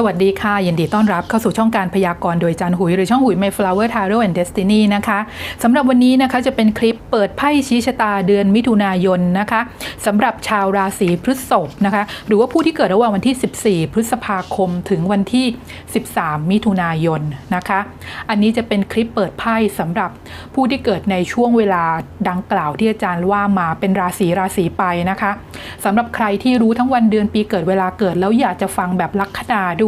สวัสดีค่ะ ยินดีต้อนรับเข้าสู่ช่องการพยากรณ์โดยจันหุย หรือช่องหุย Mayflower Tarot and Destiny นะคะสำหรับวันนี้นะคะจะเป็นคลิปเปิดไพ่ชี้ชะตาเดือนมิถุนายนนะคะสำหรับชาวราศีพฤษภนะคะ หรือว่าผู้ที่เกิดระหว่างวันที่ 14 พฤษภาคมถึงวันที่ 13 มิถุนายนนะคะ อันนี้จะเป็นคลิปเปิดไพ่สำหรับผู้ที่เกิดในช่วงเวลาดังกล่าวที่อาจารย์ว่ามาเป็นราศีราศีไปนะคะสำหรับใครที่รู้ทั้งวันเดือนปีเกิดเวลาเกิดแล้วอยากจะฟังแบบลัคนาด้วย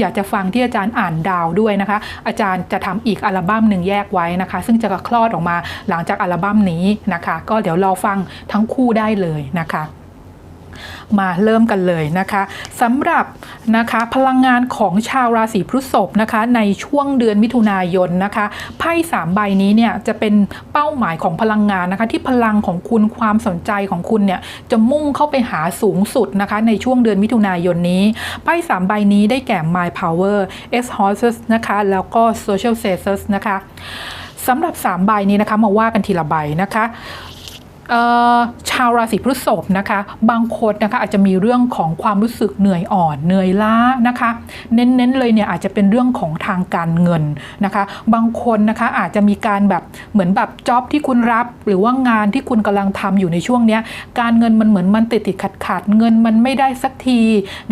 อยากจะฟังที่อาจารย์อ่านดาวด้วยนะคะ อาจารย์จะทำอีกอัลบั้มหนึ่งแยกไว้นะคะ ซึ่งจะคลอดออกมาหลังจากอัลบั้มนี้นะคะ ก็เดี๋ยวรอฟังทั้งคู่ได้เลยนะคะ มาเริ่มกันเลยนะคะสำหรับนะคะพลังงานของชาวราศีพฤษภนะคะในช่วงเดือนมิถุนายนนะคะไพ่สามใบนี้เนี่ยจะเป็นเป้าหมายของพลังงานนะคะ ที่พลังของคุณความสนใจของคุณเนี่ยจะมุ่งเข้าไปหาสูงสุดนะคะในช่วงเดือนมิถุนายนนี้ไพ่สามใบนี้ได้แก่ My Power X Horses นะคะแล้วก็ Social Status นะคะสำหรับ 3 ใบนี้นะคะมาว่ากันทีละใบนะคะ ชาวราศีพฤษภนะคะ บางคนนะคะอาจจะมีเรื่องของความรู้สึกเหนื่อยอ่อนเหนื่อยล้านะคะ เน้นๆเลยเนี่ยอาจจะเป็นเรื่องของทางการเงินนะคะ บางคนนะคะอาจจะมีการแบบเหมือนแบบจ็อบที่คุณรับ หรือว่างานที่คุณกำลังทำอยู่ในช่วงนี้การเงินมันเหมือนมันติดติดขัดขัดเงินมันไม่ได้สักที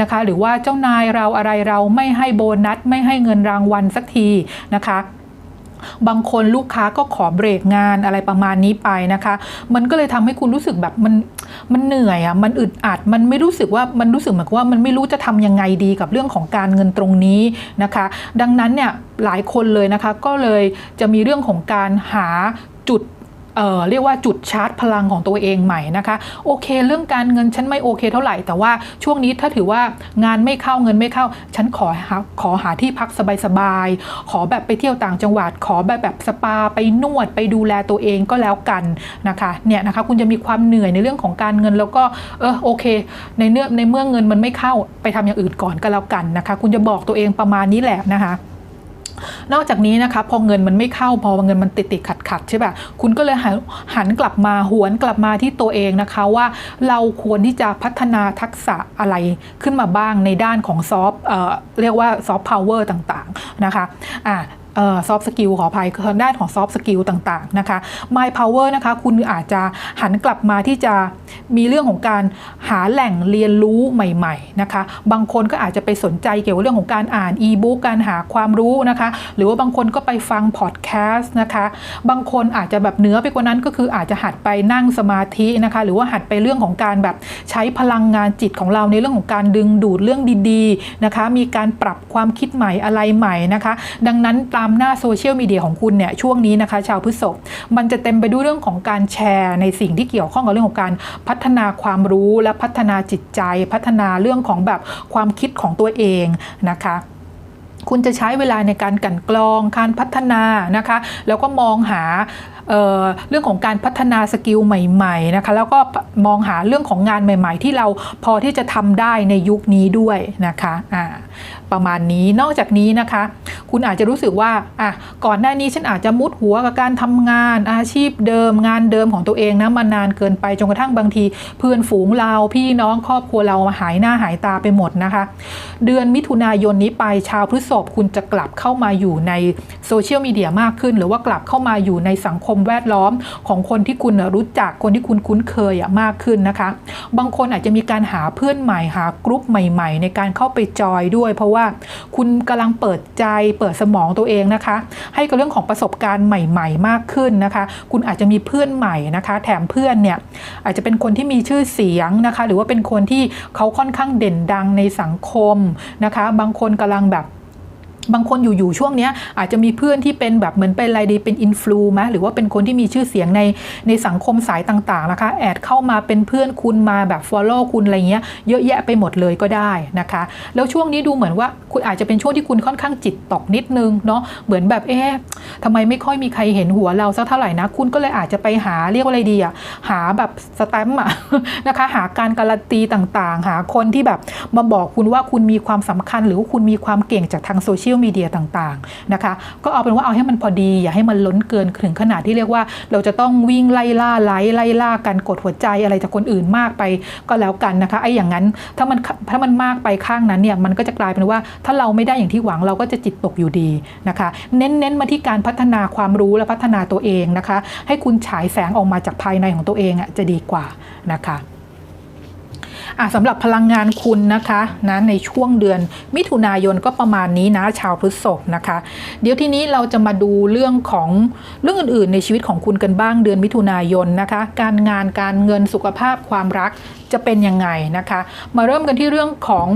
นะคะ หรือว่าเจ้านายเราอะไรเราไม่ให้โบนัสไม่ให้เงินรางวัลสักทีนะคะ บางคนลูกค้าก็ขอเบรกงานอะไรประมาณนี้ไปนะคะ มันก็เลยทำให้คุณรู้สึกแบบมันมันเหนื่อยอะ่ะมันอึดอัดมันไม่รู้สึกว่ามันรู้สึกเหมือนว่ามันไม่รู้จะทำยังไงดีกับเรื่องของการเงินตรงนี้นะคะ ดังนั้นเนี่ยหลายคนเลยนะคะก็เลยจะมีเรื่องของการหาจุด เอ่อเรียกว่าจุดชาร์จพลังของตัวเองใหม่นะคะ โอเค เรื่องการเงินฉันไม่โอเค เท่าไหร่แต่ว่าช่วงนี้ถ้าถือว่างานไม่เข้าเงินไม่เข้า ฉันขอหาขอหาที่พักสบายๆขอแบบไปเที่ยวต่างจังหวัด ขอแบบแบบสปาไปนวดไปดูแลตัวเองก็แล้วกันนะคะเนี่ยนะคะคุณจะมีความเหนื่อยในเรื่องของการเงินแล้วก็เออโอเค ในเนื้อในเมื่อเงินมันไม่เข้าไปทำอย่างอื่นก่อนก็แล้วกันนะคะ คุณจะบอกตัวเองประมาณนี้แหละนะคะ นอกจากนี้นะคะพอเงินมันไม่เข้าพอเงินมันติดติดขัดขัดใช่ป่ะคุณก็เลยหันกลับมาหวนกลับมาที่ตัวเองนะคะว่าเราควรที่จะพัฒนาทักษะอะไรขึ้นมาบ้างในด้านของซอฟเรียกว่าซอฟต์พาวเวอร์ต่างๆนะคะอ่า ซอฟต์สกิลขออภัยทางด้านของซอฟต์สกิลต่าง ๆ นะคะ My Power นะคะ คุณอาจจะหันกลับมาที่จะมีเรื่องของการหาแหล่งเรียนรู้ใหม่ ๆ นะคะ บางคนก็อาจจะไปสนใจเกี่ยวกับเรื่องของการอ่านอีบุ๊กการหาความรู้นะคะ หรือว่าบางคนก็ไปฟังพอดแคสต์นะคะ บางคนอาจจะแบบเหนือไปกว่านั้นก็คืออาจจะหัดไปนั่งสมาธินะคะ หรือว่าหัดไปเรื่องของการแบบใช้พลังงานจิตของเราในเรื่องของการดึงดูดเรื่องดี ๆ นะคะ มีการปรับความคิดใหม่อะไรใหม่นะคะ ดังนั้นตามหน้าโซเชียลมีเดียของคุณเนี่ยช่วงนี้นะคะชาวพฤษภมันจะเต็มไปด้วยเรื่องของการแชร์ในสิ่งที่เกี่ยวข้องกับเรื่องของการพัฒนาความรู้และพัฒนาจิตใจ พัฒนาเรื่องของแบบความคิดของตัวเองนะคะคุณจะใช้เวลาในการกันกรอง การพัฒนานะคะ แล้วก็มองหาเเรื่องของการพัฒนาสกิลใหม่ๆนะคะ แล้วก็มองหาเรื่องของงานใหม่ ๆ ที่เราพอที่จะทำได้ในยุคนี้ด้วยนะคะอ่าประมาณนี้นอกจากนี้นะคะ คุณอาจจะรู้สึกว่าอะก่อนหน้านี้ฉันอาจจะมุดหัวกับการทำงานอาชีพเดิม งานเดิมของตัวเองนะมานานเกินไปจนกระทั่งบางที เพื่อนฝูงเราพี่น้องครอบครัวเราหายหน้าหายตาไปหมดนะคะ เดือนมิถุนายนนี้ไปชาวพฤษภคุณจะกลับเข้ามาอยู่ในโซเชียลมีเดียมากขึ้น หรือว่ากลับเข้ามาอยู่ในสังคมแวดล้อมของคนที่คุณรู้จักคนที่คุณคุ้นเคยมากขึ้นนะคะ บางคนอาจจะมีการหาเพื่อนใหม่หากรุ๊ปใหม่ ๆ ในการเข้าไปจอยด้วยเพราะว่าคุณกำลังเปิดใจเปิดสมองตัวเองนะคะ ให้กับเรื่องของประสบการณ์ใหม่ ๆ มากขึ้นนะคะ คุณอาจจะมีเพื่อนใหม่นะคะ แถมเพื่อนเนี่ยอาจจะเป็นคนที่มีชื่อเสียงนะคะ หรือว่าเป็นคนที่เขาค่อนข้างเด่นดังในสังคมนะคะ บางคนกำลังแบบ บางคนอยู่ๆช่วงนี้อาจจะมีเพื่อนที่เป็นแบบเหมือนเป็นอะไรดีเป็นอินฟลูไหมหรือว่าเป็นคนที่มีชื่อเสียงในในสังคมสายต่างๆนะคะแอดเข้ามาเป็นเพื่อนคุณมาแบบ Follow คุณอะไรเงี้ยเยอะแยะไปหมดเลยก็ได้นะคะ แล้วช่วงนี้ดูเหมือนว่าคุณอาจจะเป็นช่วงที่คุณค่อนข้างจิตตกนิดนึงเนาะเหมือนแบบเอ๊ะทำไมไม่ค่อยมีใครเห็นหัวเราสักเท่าไหร่นะคุณก็เลยอาจจะไปหาเรียกว่าอะไรดีอะหาแบบสแตมป์อะนะคะหาการการันตีต่างๆ หาคนที่แบบมาบอกคุณว่าคุณมีความสำคัญหรือว่าคุณมีความเก่งจากทางโซเชียลลมีเดียต่างๆนะคะก็เอาเป็นว่าเอาให้มันพอดี อย่าให้มันล้นเกินถึงขนาดที่เรียกว่า เราจะต้องวิ่งไล่ล่าไล่ไล่ล่ากันกดหัวใจอะไรจากคนอื่นมากไปก็แล้วกันนะคะไอ้อย่างนั้นถ้ามันถ้ามันมากไปข้างนั้นเนี่ยมันก็จะกลายเป็นว่าถ้าเราไม่ได้อย่างที่หวังเราก็จะจิตตกอยู่ดีนะคะ เน้นๆมาที่การพัฒนาความรู้และพัฒนาตัวเองนะคะ ให้คุณฉายแสงออกมาจากภายในของตัวเองอะจะดีกว่านะคะ สำหรับพลังงานคุณนะคะนะในช่วงเดือนมิถุนายนก็ประมาณนี้นะชาวพฤษภนะคะ เดี๋ยวทีนี้เราจะมาดูเรื่องของเรื่องอื่นๆ ในชีวิตของคุณกันบ้างเดือนมิถุนายนนะคะ การงานการเงินสุขภาพความรักจะเป็นยังไงนะคะ มาเริ่มกันที่เรื่องของ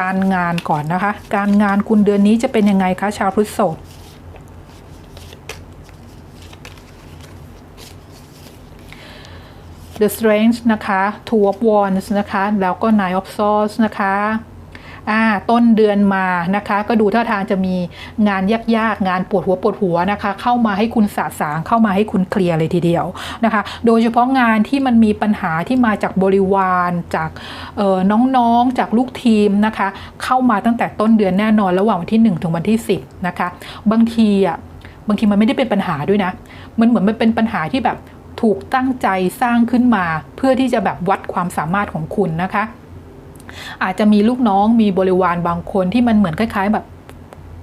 การงานก่อนนะคะ การงานคุณเดือนนี้จะเป็นยังไงคะชาวพฤษภ The Strength นะคะ Two of Wands นะคะ แล้วก็ Nine of Swords นะคะอ่าต้นเดือนมานะคะ ก็ดูท่าทางจะมีงานยากๆ งานปวดหัวปวดหัวนะคะ เข้ามาให้คุณสะสางเข้ามาให้คุณเคลียร์เลยทีเดียวนะคะ โดยเฉพาะงานที่มันมีปัญหาที่มาจากบริวารจากน้องๆจากลูกทีมนะคะ เข้ามาตั้งแต่ต้นเดือนแน่นอนระหว่างวันที่ 1 ถึงวันที่ 10 นะคะ บางทีอะบางทีมันไม่ได้เป็นปัญหาด้วยนะ มันเหมือนมันเป็นปัญหาที่แบบ ถูกตั้งใจสร้างขึ้นมา เพื่อที่จะแบบวัดความสามารถของคุณนะคะ อาจจะมีลูกน้องมีบริวารบางคนที่มันเหมือนคล้าย ๆ แบบ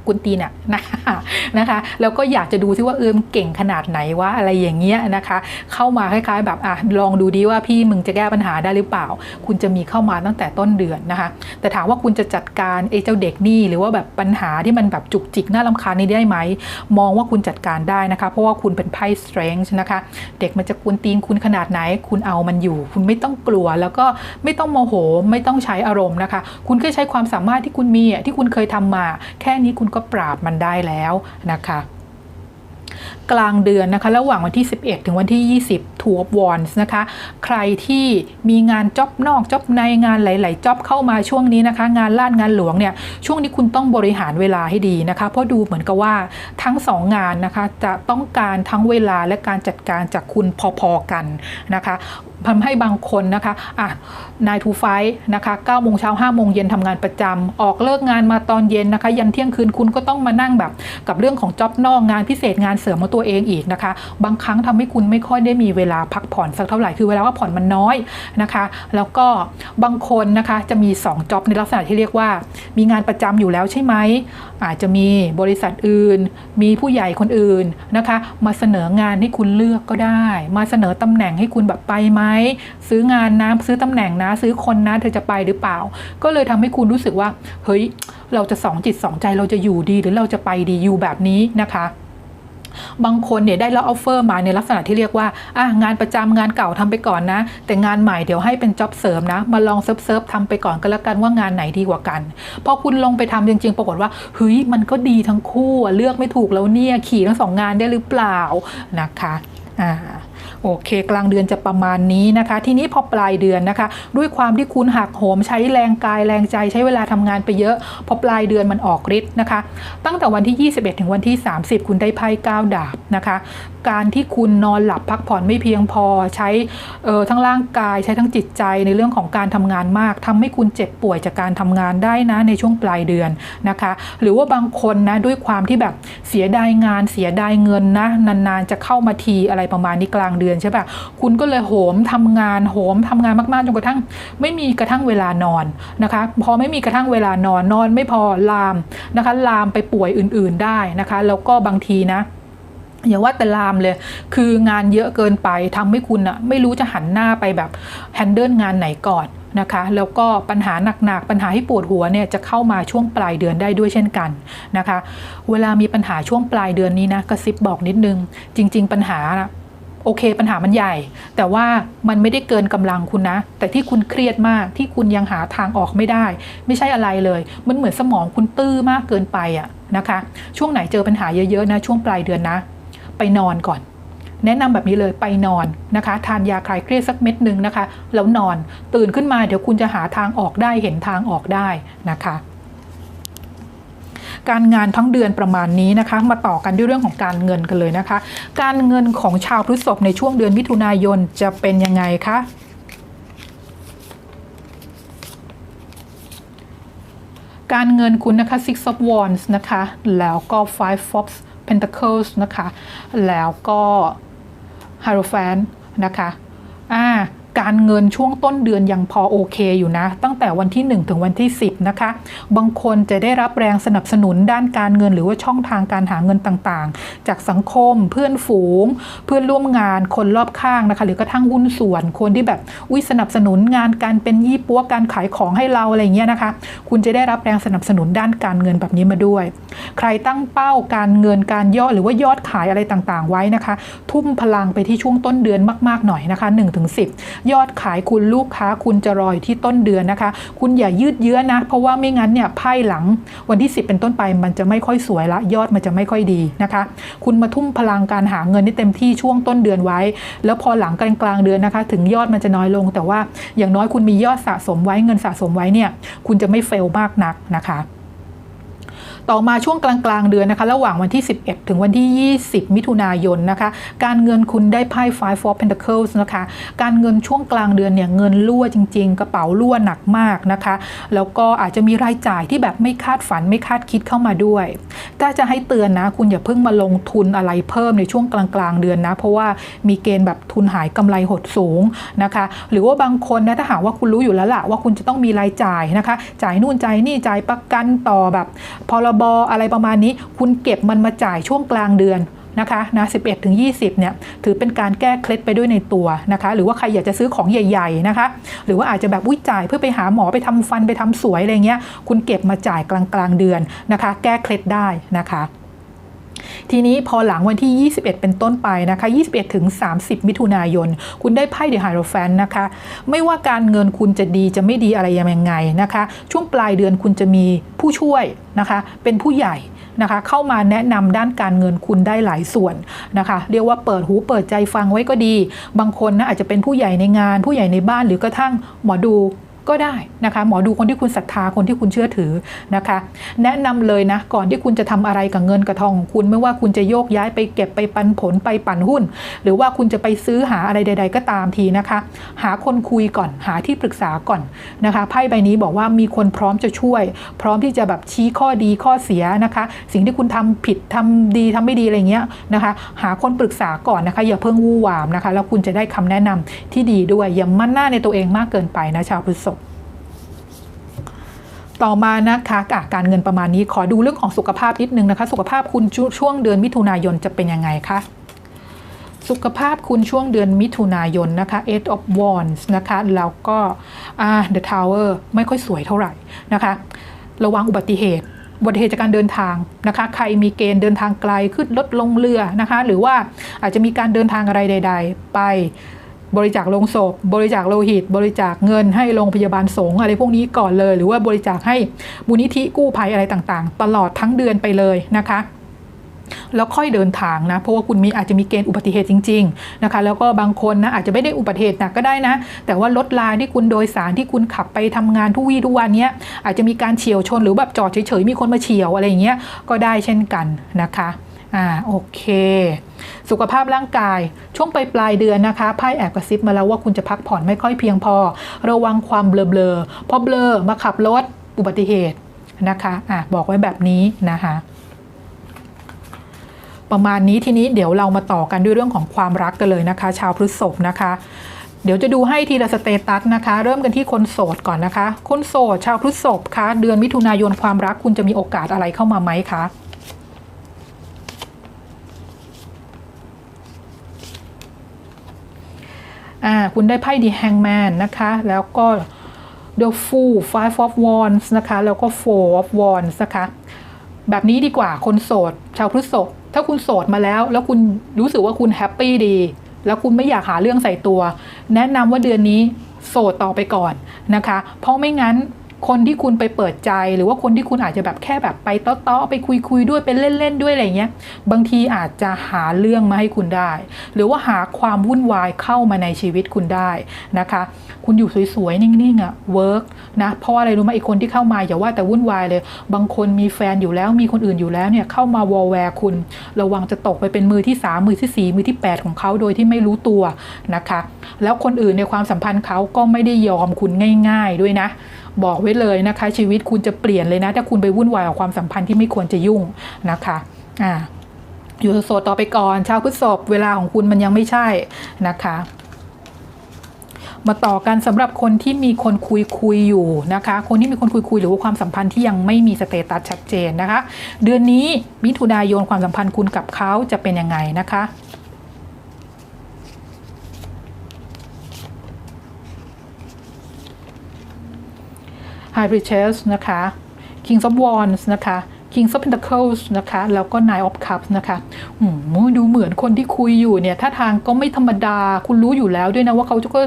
กุนตีนอะนะคะนะคะแล้วก็อยากจะดูซิว่าเอิมเก่งขนาดไหนว่าอะไรอย่างเงี้ยนะคะ เข้ามาคล้ายๆ แบบอะลองดูดีว่าพี่มึงจะแก้ปัญหาได้หรือเปล่า คุณจะมีเข้ามาตั้งแต่ต้นเดือนนะคะ แต่ถามว่าคุณจะจัดการไอ้เจ้าเด็กนี่หรือว่าแบบปัญหาที่มันแบบจุกจิกน่าลำคาญนี้ได้ไหม มองว่าคุณจัดการได้นะคะ เพราะว่าคุณเป็นไพ่ strength นะคะ เด็กมันจะกุนตีนคุณขนาดไหน คุณเอามันอยู่ คุณไม่ต้องกลัวแล้วก็ไม่ต้องโมโห ไม่ต้องใช้อารมณ์นะคะ คุณแค่ใช้ความสามารถที่คุณมีที่คุณเคยทำมา แค่นี้คุณก็ปราบมันได้แล้วนะคะ กลางเดือนนะคะ ระหว่างวันที่ 11 ถึงวันที่ 20 Two of Wands นะคะ ใครที่มีงานจ็อบนอกจ็อบในงานหลาย ๆจ็อบเข้ามาช่วงนี้นะคะ งานลานงานหลวงเนี่ย ช่วงนี้คุณต้องบริหารเวลาให้ดีนะคะ เพราะดูเหมือนกับว่าทั้ง 2 งานนะคะ จะต้องการทั้งเวลาและการจัดการจากคุณพอ ๆ กันนะคะทำให้บางคนนะคะอะนายทูไฟนะคะ9โมงเช้า5โมงเย็นทำงานประจำออกเลิกงานมาตอนเย็นนะคะ ยันเที่ยงคืนคุณก็ต้องมานั่งแบบกับเรื่องของจ็อบนอกงานพิเศษงานเสริมของตัวเองอีกนะคะ บางครั้งทำให้คุณไม่ค่อยได้มีเวลาพักผ่อนสักเท่าไหร่ คือเวลาพักผ่อนมันน้อยนะคะ แล้วก็บางคนนะคะจะมี2จ็อบในลักษณะที่เรียกว่า มีงานประจำอยู่แล้วใช่ไหม อาจจะมีบริษัทอื่น มีผู้ใหญ่คนอื่นนะคะ มาเสนองานให้คุณเลือกก็ได้ มาเสนอตำแหน่งให้คุณแบบไปไหม ซื้องานนะซื้อตำแหน่งนะ ซื้อคนนะ เธอจะไปหรือเปล่า ก็เลยทำให้คุณรู้สึกว่า เฮ้ย เราจะสองจิตสองใจ เราจะอยู่ดีหรือเราจะไปดีอยู่แบบนี้นะคะ บางคนเนี่ยได้รับออฟเฟอร์มาในลักษณะที่เรียกว่าอะงานประจำงานเก่าทำไปก่อนนะ แต่งานใหม่เดี๋ยวให้เป็นจ็อบเสริมนะ มาลองเซิร์ฟเซิร์ฟทำไปก่อนก็แล้วกันว่างานไหนดีกว่ากัน พอคุณลงไปทำจริง ๆ ปรากฏว่าเฮ้ยมันก็ดีทั้งคู่เลือกไม่ถูกแล้วเนี่ยขี่ทั้งสองงานได้หรือเปล่านะคะอ่า โอเค กลางเดือนจะประมาณนี้นะคะ ทีนี้พอปลายเดือนนะคะ ด้วยความที่คุณหักโหมใช้แรงกายแรงใจใช้เวลาทำงานไปเยอะพอปลายเดือนมันออกฤทธิ์นะคะ ตั้งแต่วันที่ 21 ถึงวันที่ 30 คุณได้ไพ่9ดาบนะคะ การที่คุณนอนหลับพักผ่อนไม่เพียงพอใช้เอ่อทั้งร่างกายใช้ทั้งจิตใจในเรื่องของการทำงานมากทำให้คุณเจ็บป่วยจากการทำงานได้นะในช่วงปลายเดือนนะคะ หรือว่าบางคนนะด้วยความที่แบบเสียดายงานเสียดายเงินนะนานๆจะเข้ามาทีอะไรประมาณนี้กลางเดือนใช่ปะคุณก็เลยโหมทำงานโหมทำงานมากๆจนกระทั่ง ไม่มีกระทั่งเวลานอนนะคะ พอไม่มีกระทั่งเวลานอนนอนไม่พอลามนะคะ ลามไปป่วยอื่น ๆได้นะคะ แล้วก็บางทีนะอย่าว่าแต่ลามเลย คืองานเยอะเกินไปทำให้คุณอะไม่รู้จะหันหน้าไปแบบแฮนเดิลงานไหนก่อนนะคะแล้วก็ปัญหาหนักๆ ปัญหาให้ปวดหัวเนี่ยจะเข้ามาช่วงปลายเดือนได้ด้วยเช่นกันนะคะ เวลามีปัญหาช่วงปลายเดือนนี้นะกระซิบบอกนิดนึง จริง ๆ ปัญหานะ โอเค ปัญหามันใหญ่ แต่ว่ามันไม่ได้เกินกำลังคุณนะ แต่ที่คุณเครียดมากที่คุณยังหาทางออกไม่ได้ ไม่ใช่อะไรเลย มันเหมือนสมองคุณตื้อมากเกินไปอะนะคะ ช่วงไหนเจอปัญหาเยอะๆนะช่วงปลายเดือนนะ ไปนอนก่อนแนะนำแบบนี้เลยไปนอนนะคะ ทานยาคลายเครียดสักเม็ดหนึ่งนะคะ แล้วนอนตื่นขึ้นมาเดี๋ยวคุณจะหาทางออกได้เห็นทางออกได้นะคะ การงานทั้งเดือนประมาณนี้นะคะ มาต่อกันด้วยเรื่องของการเงินกันเลยนะคะ การเงินของชาวพฤษภในช่วงเดือนมิถุนายนจะเป็นยังไงคะการเงินคุณนะคะ six of wands นะคะ แล้วก็ five of pentacles นะคะ แล้วก็ hierophant นะคะ อ่า การเงินช่วงต้นเดือนยังพอโอเคอยู่นะ ตั้งแต่วันที่ 1 ถึงวันที่ 10 นะคะ บางคนจะได้รับแรงสนับสนุนด้านการเงิน หรือว่าช่องทางการหาเงินต่างๆ จากสังคมเพื่อนฝูง เพื่อนร่วมงานคนรอบข้างนะคะ หรือกระทั่งหุ้นส่วนคนที่แบบวิสนับสนุนงานการเป็นยี่ปัวการขายของให้เราอะไรเงี้ยนะคะ คุณจะได้รับแรงสนับสนุนด้านการเงินแบบนี้มาด้วย ใครตั้งเป้าการเงินการยอดหรือว่ายอดขายอะไรต่างๆ ไว้นะคะ ทุ่มพลังไปที่ช่วงต้นเดือนมากๆหน่อยนะคะ1-10ยอดขายคุณลูกค้าคุณจะรออยที่ต้นเดือนนะคะ คุณอย่ายืดเยื้อนะ เพราะว่าไม่งั้นเนี่ยไพ่หลังวันที่ 10 เป็นต้นไปมันจะไม่ค่อยสวยละ ยอดมันจะไม่ค่อยดีนะคะ คุณมาทุ่มพลังการหาเงินให้เต็มที่ช่วงต้นเดือนไว้ แล้วพอหลังกลางกลางเดือนนะคะ ถึงยอดมันจะน้อยลง แต่ว่าอย่างน้อยคุณมียอดสะสมไว้เงินสะสมไว้เนี่ยคุณจะไม่เฟลมากนักนะคะ ต่อมาช่วงกลางกลางๆเดือนนะคะระหว่างวันที่ 11 ถึงวันที่ 20 มิถุนายนนะคะการเงินคุณได้ไพ่ Five of Pentacles นะคะการเงินช่วงกลางเดือนเนี่ยเงินรั่วจริง ๆ กระเป๋ารั่วหนักมากนะคะแล้วก็อาจจะมีรายจ่ายที่แบบไม่คาดฝันไม่คาดคิดเข้ามาด้วยถ้าจะให้เตือนนะ คุณอย่าเพิ่งมาลงทุนอะไรเพิ่มในช่วงกลางกลางๆเดือนนะ เพราะว่ามีเกณฑ์แบบทุนหายกำไรหดสูงนะคะ หรือว่าบางคนนะถ้าหากว่าคุณรู้อยู่แล้วล่ะว่าคุณจะต้องมีรายจ่ายนะคะ จ่ายนู่นจ่ายนี่จ่ายประกันต่อแบบพรบอะไรประมาณนี้ คุณเก็บมันมาจ่ายช่วงกลางเดือนนะคะนะ11ถึง20เนี่ยถือเป็นการแก้เคล็ดไปด้วยในตัวนะคะ หรือว่าใครอยากจะซื้อของใหญ่ ๆนะคะ หรือว่าอาจจะแบบวิจ่ายเพื่อไปหาหมอไปทำฟันไปทำสวยอะไรเงี้ย คุณเก็บมาจ่ายกลางกลางๆเดือนนะคะ แก้เคล็ดได้นะคะ ทีนี้พอหลังวันที่ 21 เป็นต้นไปนะคะ 21 ถึง 30 มิถุนายน คุณได้ไพ่เดอะไฮโรแฟนนะคะ ไม่ว่าการเงินคุณจะดีจะไม่ดีอะไรยังไงนะคะ ช่วงปลายเดือนคุณจะมีผู้ช่วยนะคะ เป็นผู้ใหญ่นะคะเข้ามาแนะนำด้านการเงินคุณได้หลายส่วนนะคะ เรียกว่าเปิดหูเปิดใจฟังไว้ก็ดี บางคนนะอาจจะเป็นผู้ใหญ่ในงาน ผู้ใหญ่ในบ้านหรือกระทั่งหมอดู ก็ได้นะคะ หมอดูคนที่คุณศรัทธาคนที่คุณเชื่อถือนะคะ แนะนำเลยนะก่อนที่คุณจะทำอะไรกับเงินกับทองของคุณไม่ว่าคุณจะโยกย้ายไปเก็บไปปันผลไปปั่นหุ้น หรือว่าคุณจะไปซื้อหาอะไรใด ๆ ก็ตามทีนะคะ หาคนคุยก่อนหาที่ปรึกษาก่อนนะคะไพ่ใบนี้บอกว่ามีคนพร้อมจะช่วย พร้อมที่จะแบบชี้ข้อดีข้อเสียนะคะ สิ่งที่คุณทำผิดทำดีทำไม่ดีอะไรเงี้ยนะคะ หาคนปรึกษาก่อนนะคะ อย่าเพิ่งวู่วามนะคะ แล้วคุณจะได้คำแนะนำที่ดีด้วยอย่ามั่นหน้าในตัวเองมากเกินไปนะชาวพฤษภ ต่อมานะคะอะการเงินประมาณนี้ขอดูเรื่องของสุขภาพนิดนึงนะคะ สุขภาพคุณชช่วงเดือนมิถุนายนจะเป็นยังไงคะสุขภาพคุณช่วงเดือนมิถุนายนนะคะ Eight of Wands นะคะ แล้วก็ The Tower ไม่ค่อยสวยเท่าไหร่นะคะ ระวังอุบัติเหตุอุบัติเหตุจากการเดินทางนะคะ ใครมีเกณฑ์เดินทางไกลขึ้นรถลงเรือนะคะ หรือว่าอาจจะมีการเดินทางอะไรใด ๆ ไป บริจาคโลงศพ บริจาคโลหิต บริจาคเงินให้โรงพยาบาลสงฆ์อะไรพวกนี้ก่อนเลย หรือว่าบริจาคให้มูลนิธิกู้ภัยอะไรต่างๆ ตลอดทั้งเดือนไปเลยนะคะแล้วค่อยเดินทางนะ เพราะว่าคุณมีอาจจะมีเกณฑ์อุบัติเหตุจริงๆนะคะ แล้วก็บางคนนะอาจจะไม่ได้อุบัติเหตุหนักก็ได้นะ แต่ว่ารถลาที่คุณโดยสารที่คุณขับไปทำงานทุกวี่ทุกวันเนี้ยอาจจะมีการเฉียวชนหรือแบบจอดเฉยๆมีคนมาเฉียวอะไรอย่างเงี้ยก็ได้เช่นกันนะคะ อ่าโอเค สุขภาพร่างกายช่วงปลายปลายเดือนนะคะไพ่แอบกระซิบมาแล้วว่าคุณจะพักผ่อนไม่ค่อยเพียงพอ ระวังความเบลอๆเพราะเบลอมาขับรถอุบัติเหตุนะคะอะบอกไว้แบบนี้นะคะประมาณนี้ทีนี้เดี๋ยวเรามาต่อกันด้วยเรื่องของความรักกันเลยนะคะ ชาวพฤษภนะคะ เดี๋ยวจะดูให้ทีละสเตตัสนะคะ เริ่มกันที่คนโสดก่อนนะคะ คนโสดชาวพฤษภคะเดือนมิถุนายนความรักคุณจะมีโอกาสอะไรเข้ามาไหมคะ อ่าคุณได้ไพ่ดีแฮงแมนนะคะ แล้วก็ The Fool Five of Wands นะคะ แล้วก็ Four of Wands นะคะ แบบนี้ดีกว่าคนโสด ชาวพฤษภถ้าคุณโสดมาแล้ว แล้วคุณรู้สึกว่าคุณแฮปปี้ดี แล้วคุณไม่อยากหาเรื่องใส่ตัว แนะนำว่าเดือนนี้โสดต่อไปก่อนนะคะ เพราะไม่งั้น คนที่คุณไปเปิดใจ หรือว่าคนที่คุณอาจจะแบบแค่แบบไปเต้อๆไปคุยคุยด้วยไปเล่นๆด้วยอะไรเงี้ย บางทีอาจจะหาเรื่องมาให้คุณได้ หรือว่าหาความวุ่นวายเข้ามาในชีวิตคุณได้นะคะ คุณอยู่สวยๆนิ่งๆอะเวิร์กนะเพราะว่าอะไรรู้ไหมไอ้คนที่เข้ามาอย่าว่าแต่วุ่นวายเลย บางคนมีแฟนอยู่แล้วมีคนอื่นอยู่แล้วเนี่ยเข้ามาวอลแวร์คุณ ระวังจะตกไปเป็นมือที่สามมือที่สี่มือที่แปดของเขาโดยที่ไม่รู้ตัวนะคะ แล้วคนอื่นในความสัมพันธ์เขาก็ไม่ได้ยอมคุณง่าย ๆด้วยนะ บอกไว้เลยนะคะ ชีวิตคุณจะเปลี่ยนเลยนะ ถ้าคุณไปวุ่นวายกับความสัมพันธ์ที่ไม่ควรจะยุ่งนะคะอ่าอยู่โสดต่อไปก่อน ชาวพฤษภเวลาของคุณมันยังไม่ใช่นะคะมาต่อกันสำหรับคนที่มีคนคุยคุยอยู่นะคะ คนที่มีคนคุยคุยหรือว่าความสัมพันธ์ที่ยังไม่มีสเตตัสชัดเจนนะคะ เดือนนี้มิถุนายนความสัมพันธ์คุณกับเขาจะเป็นยังไงนะคะ High Riches นะคะ King of Wands นะคะ King of Pentacles นะคะ แล้วก็ Nine of Cups นะคะหืมดูเหมือนคนที่คุยอยู่เนี่ยถ้าทางก็ไม่ธรรมดาคุณรู้อยู่แล้วด้วยนะว่าเขาจะก็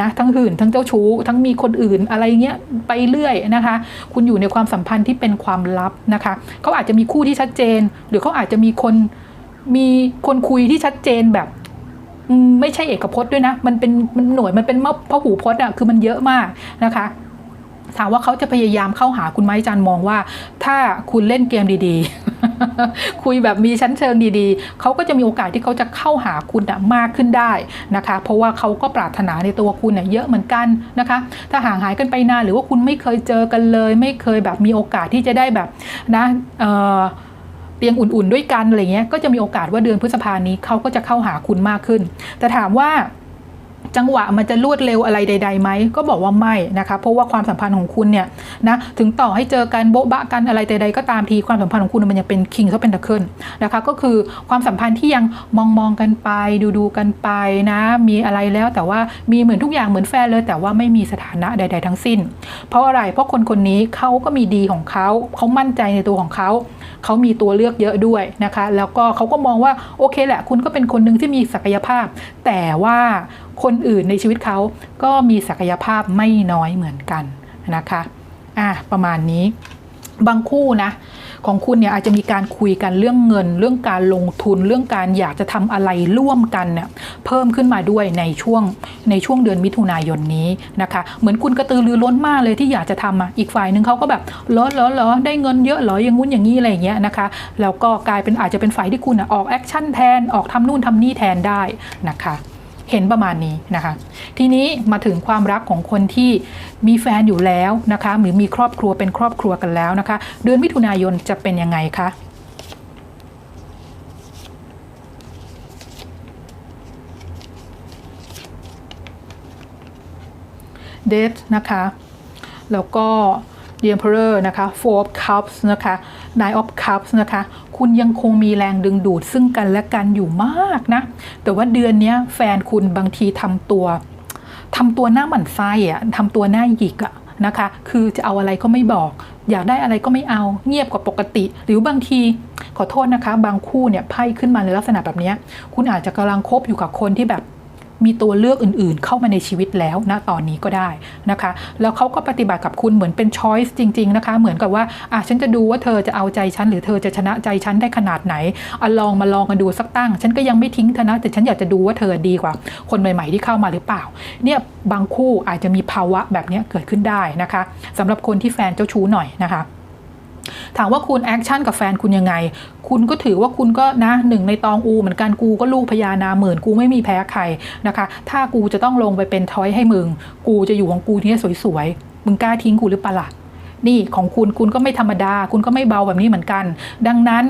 นะทั้งหื่นทั้งเจ้าชู้ ทั้งมีคนอื่นอะไรเงี้ยไปเรื่อยนะคะ คุณอยู่ในความสัมพันธ์ที่เป็นความลับนะคะ เขาอาจจะมีคู่ที่ชัดเจน หรือเขาอาจจะมีคนมีคนคุยที่ชัดเจนแบบไม่ใช่เอกพจน์ด้วยนะ มันเป็นมันหน่วยมันเป็นมะพหูพจน์อะคือมันเยอะมากนะคะ ถามว่าเขาจะพยายามเข้าหาคุณไหมจันมองว่า ถ้าคุณเล่นเกมดีๆ คุยแบบมีชั้นเชิงดีๆ เขาก็จะมีโอกาสที่เขาจะเข้าหาคุณอะมากขึ้นได้นะคะ เพราะว่าเขาก็ปรารถนาในตัวคุณเนี่ยเยอะเหมือนกันนะคะ ถ้าห่างหายกันไปนานหรือว่าคุณไม่เคยเจอกันเลย ไม่เคยแบบมีโอกาสที่จะได้แบบนะเออเตียงอุ่นๆด้วยกันอะไรเงี้ยก็จะมีโอกาสว่าเดือนพฤษภานี้เขาก็จะเข้าหาคุณมากขึ้น แต่ถามว่า จังหวะมันจะรวดเร็วอะไรใดๆไหมก็บอกว่าไม่นะคะเพราะว่าความสัมพันธ์ของคุณเนี่ยนะถึงต่อให้เจอกันโบ๊ะบะกันอะไรใดๆก็ตามทีความสัมพันธ์ของคุณมันยังเป็นคิงเขาเป็นตะเคิลนะคะก็คือความสัมพันธ์ที่ยังมองมองกันไป ดูดูๆกันไปนะมีอะไรแล้วแต่ว่ามีเหมือนทุกอย่างเหมือนแฟนเลย แต่ว่าไม่มีสถานะใด ๆ ทั้งสิ้น เพราะอะไรเพราะคนคนนี้เขาก็มีดีของเขาเขามั่นใจในตัวของเขาเขามีตัวเลือกเยอะด้วยนะคะ แล้วก็เขาก็มองว่าโอเคแหละ คุณก็เป็นคนหนึ่งที่มีศักยภาพ แต่ว่า คนอื่นในชีวิตเขาก็มีศักยภาพไม่น้อยเหมือนกันนะคะอะประมาณนี้บางคู่นะของคุณเนี่ยอาจจะมีการคุยกันเรื่องเงิน เรื่องการลงทุนเรื่องการอยากจะทำอะไรร่วมกันเนี่ยเพิ่มขึ้นมาด้วยในช่วงในช่วงเดือนมิถุนายนนี้นะคะ เหมือนคุณกระตือรือร้นมากเลยที่อยากจะทำอะอีกฝ่ายหนึ่งเขาก็แบบเหรอเหรอหรอได้เงินเยอะหรออย่างงู้นอย่างนี้อะไรอย่างเงี้ยนะคะแล้วก็กลายเป็นอาจจะเป็นฝ่ายที่คุณอะออกแอคชั่นแทนออกทำนู่นทำนี่แทนได้นะคะ เห็นประมาณนี้นะคะ ทีนี้มาถึงความรักของคนที่มีแฟนอยู่แล้วนะคะ หรือมีครอบครัวเป็นครอบครัวกันแล้วนะคะ เดือนมิถุนายนจะเป็นยังไงคะเดทนะคะ แล้วก็ The Emperor นะคะ Four of Cups นะคะ Nine of Cups นะคะ คุณยังคงมีแรงดึงดูดซึ่งกันและกันอยู่มากนะ แต่ว่าเดือนนี้แฟนคุณบางทีทำตัวทำตัวหน้าหมันไส้อะทำตัวหน้าหยิกอะนะคะ คือจะเอาอะไรก็ไม่บอก อยากได้อะไรก็ไม่เอา เงียบกว่าปกติ หรือบางทีขอโทษนะคะ บางคู่เนี่ยไพ่ขึ้นมาในลักษณะแบบนี้ คุณอาจจะกำลังคบอยู่กับคนที่แบบ มีตัวเลือกอื่นๆ เข้ามาในชีวิตแล้วนะตอนนี้ก็ได้นะคะ แล้วเขาก็ปฏิบัติกับคุณเหมือนเป็นช้อยส์จริง ๆ นะคะ เหมือนกับว่าอะฉันจะดูว่าเธอจะเอาใจฉันหรือเธอจะชนะใจฉันได้ขนาดไหนอะลองมาลองกันดูสักตั้ง ฉันก็ยังไม่ทิ้งเธอนะแต่ฉันอยากจะดูว่าเธอดีกว่า คนใหม่ๆที่เข้ามาหรือเปล่า เนี่ยบางคู่อาจจะมีภาวะแบบนี้เกิดขึ้นได้นะคะสำหรับคนที่แฟนเจ้าชู้หน่อยนะคะ ถามว่าคุณแอคชั่นกับแฟนคุณยังไง คุณก็ถือว่าคุณก็นะหนึ่งในตองอูเหมือนกันกูก็ลูกพญานาเหมือนกูไม่มีแพ้ใครนะคะ ถ้ากูจะต้องลงไปเป็นทอยให้มึง กูจะอยู่ของกูเนี่ยสวยๆ มึงกล้าทิ้งกูหรือเปล่านี่ของคุณคุณก็ไม่ธรรมดา คุณก็ไม่เบาแบบนี้เหมือนกัน ดังนั้น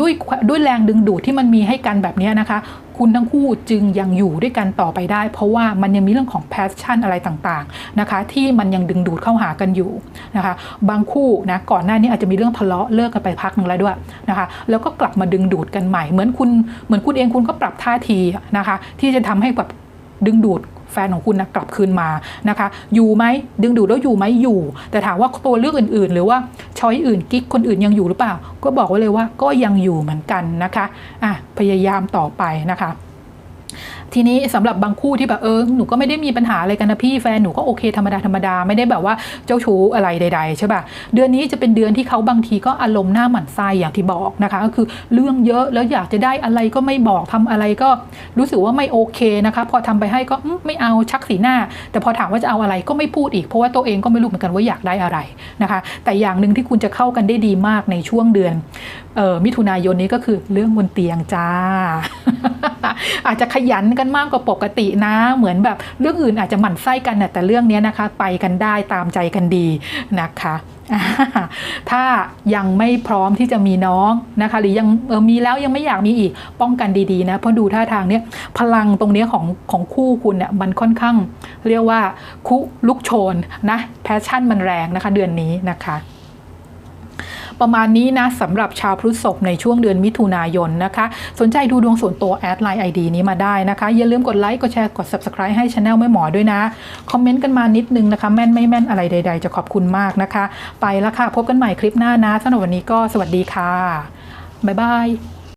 ด้วยด้วยแรงดึงดูดที่มันมีให้กันแบบนี้นะคะ คุณทั้งคู่จึงยังอยู่ด้วยกันต่อไปได้ เพราะว่ามันยังมีเรื่องของ passion อะไรต่างๆนะคะ ที่มันยังดึงดูดเข้าหากันอยู่นะคะ บางคู่นะก่อนหน้านี้อาจจะมีเรื่องทะเลาะเลิกกันไปพักหนึ่งแล้วด้วยนะคะ แล้วก็กลับมาดึงดูดกันใหม่ เหมือนคุณเหมือนคุณเองคุณก็ปรับท่าทีนะคะ ที่จะทำให้แบบ ดึงดูดแฟนของคุณนะกลับคืนมานะคะ อยู่ไหมดึงดูดแล้วอยู่ไหมอยู่ แต่ถามว่าตัวเลือกอื่น ๆ หรือว่าช้อยอื่นกิ๊กคนอื่นยังอยู่หรือเปล่า ก็บอกไว้เลยว่าก็ยังอยู่เหมือนกันนะคะอะพยายามต่อไปนะคะ ทีนี้สำหรับบางคู่ที่แบบเออหนูก็ไม่ได้มีปัญหาอะไรกันนะพี่แฟนหนูก็โอเคธรรมดาธรรมดาไม่ได้แบบว่าเจ้าชู้อะไรใด ๆ ใช่ป่ะเดือนนี้จะเป็นเดือนที่เขาบางทีก็อารมณ์หน้าหมันไส้อย่างที่บอกนะคะก็คือเรื่องเยอะแล้วอยากจะได้อะไรก็ไม่บอกทำอะไรก็รู้สึกว่าไม่โอเคนะคะพอทำไปให้ก็ไม่เอาชักสีหน้า แต่พอถามว่าจะเอาอะไรก็ไม่พูดอีก เพราะว่าตัวเองก็ไม่รู้เหมือนกันว่าอยากได้อะไรนะคะ แต่อย่างหนึ่งที่คุณจะเข้ากันได้ดีมากในช่วงเดือนออมิถุนายนนี้ก็คือเรื่องบนเตียงจ้า อาจจะขยันกันมากกว่าปกตินะ เหมือนแบบเรื่องอื่นอาจจะหมั่นไส้กันนะแต่เรื่องนี้นะคะ ไปกันได้ตามใจกันดีนะคะถ้ายังไม่พร้อมที่จะมีน้องนะคะ หรือยังออมีแล้วยังไม่อยากมีอีกป้องกันดีๆนะเพราะดูท่าทางเนี้ยพลังตรงเนี้ยของของคู่คุณเนี่ยมันค่อนข้าง เรียกว่าคุลุกโชนนะแพชชั่นมันแรงนะคะ เดือนนี้นะคะ ประมาณนี้นะสำหรับชาวพฤษภในช่วงเดือนมิถุนายนนะคะ สนใจดูดวงส่วนตัวแอดไลน์ไอดีนี้มาได้นะคะ อย่าลืมกดไลค์กดแชร์กด Subscribe ให้ช anel แม่หมอด้วยนะ คอมเมนต์กันมานิดนึงนะคะ แม่นไม่แม่นอะไรใด ๆ จะขอบคุณมากนะคะ ไปแล้วค่ะ พบกันใหม่คลิปหน้านะสำหรับวันนี้ก็สวัสดีค่ะบ๊ายบาย